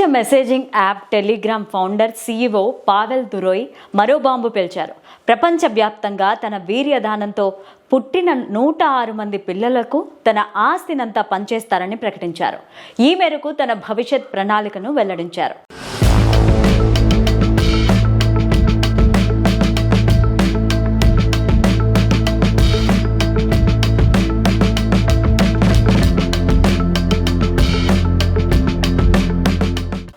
Messaging app Telegram founder CEO Pavel Durov మరో bomb పేల్చారు. ప్రపంచవ్యాప్తంగా తన వీర్యదానంతో పుట్టిన నూట ఆరు మంది పిల్లలకు తన ఆస్తినంతా పనిచేస్తారని ప్రకటించారు. ఈ మేరకు తన భవిష్యత్ ప్రణాళికను వెల్లడించారు.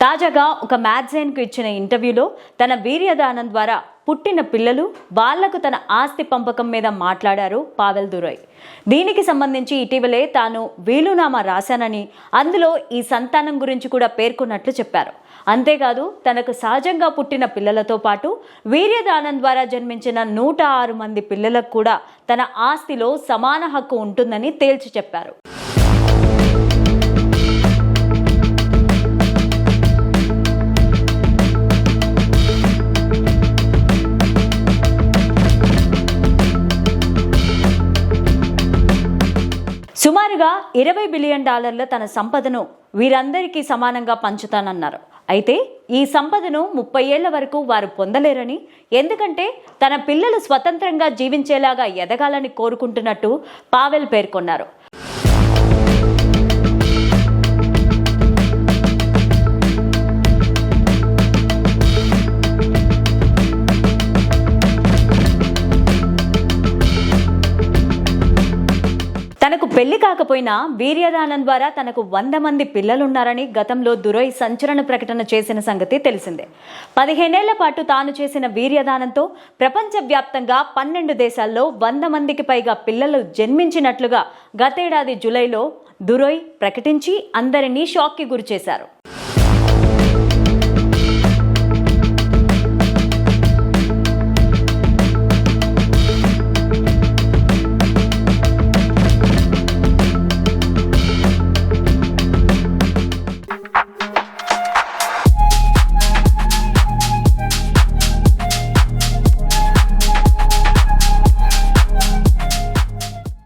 తాజాగా ఒక మ్యాగజైన్కు ఇచ్చిన ఇంటర్వ్యూలో తన వీర్యదానం ద్వారా పుట్టిన పిల్లలు వాళ్ళకు తన ఆస్తి పంపకం మీద మాట్లాడారు పావెల్ దురై. దీనికి సంబంధించి ఇటీవలే తాను వీలునామా రాశానని అందులో ఈ సంతానం గురించి కూడా పేర్కొన్నట్లు చెప్పారు. అంతేకాదు తనకు సహజంగా పుట్టిన పిల్లలతో పాటు వీర్యదానం ద్వారా జన్మించిన నూట ఆరు మంది పిల్లలకు కూడా తన ఆస్తిలో సమాన హక్కు ఉంటుందని తేల్చి చెప్పారు. సుమారుగా ఇరవై బిలియన్ డాలర్ల తన సంపదను వీరందరికీ సమానంగా పంచుతానన్నారు. అయితే ఈ సంపదను ముప్పై ఏళ్ళ వరకు వారు పొందలేరని ఎందుకంటే తన పిల్లలు స్వతంత్రంగా జీవించేలాగా ఎదగాలని కోరుకుంటున్నట్టు పావెల్ పేర్కొన్నారు. తనకు పెళ్ళి కాకపోయినా వీర్యదానం ద్వారా తనకు వంద మంది పిల్లలున్నారని గతంలో దురై సంచలన ప్రకటన చేసిన సంగతి తెలిసిందే. పదిహేనేళ్ళ పాటు తాను చేసిన వీర్యదానంతో ప్రపంచవ్యాప్తంగా పన్నెండు దేశాల్లో వంద మందికి పైగా పిల్లలు జన్మించినట్లుగా గతేడాది జులైలో దురోయ్ ప్రకటించి అందరినీ షాక్కి గురిచేశారు.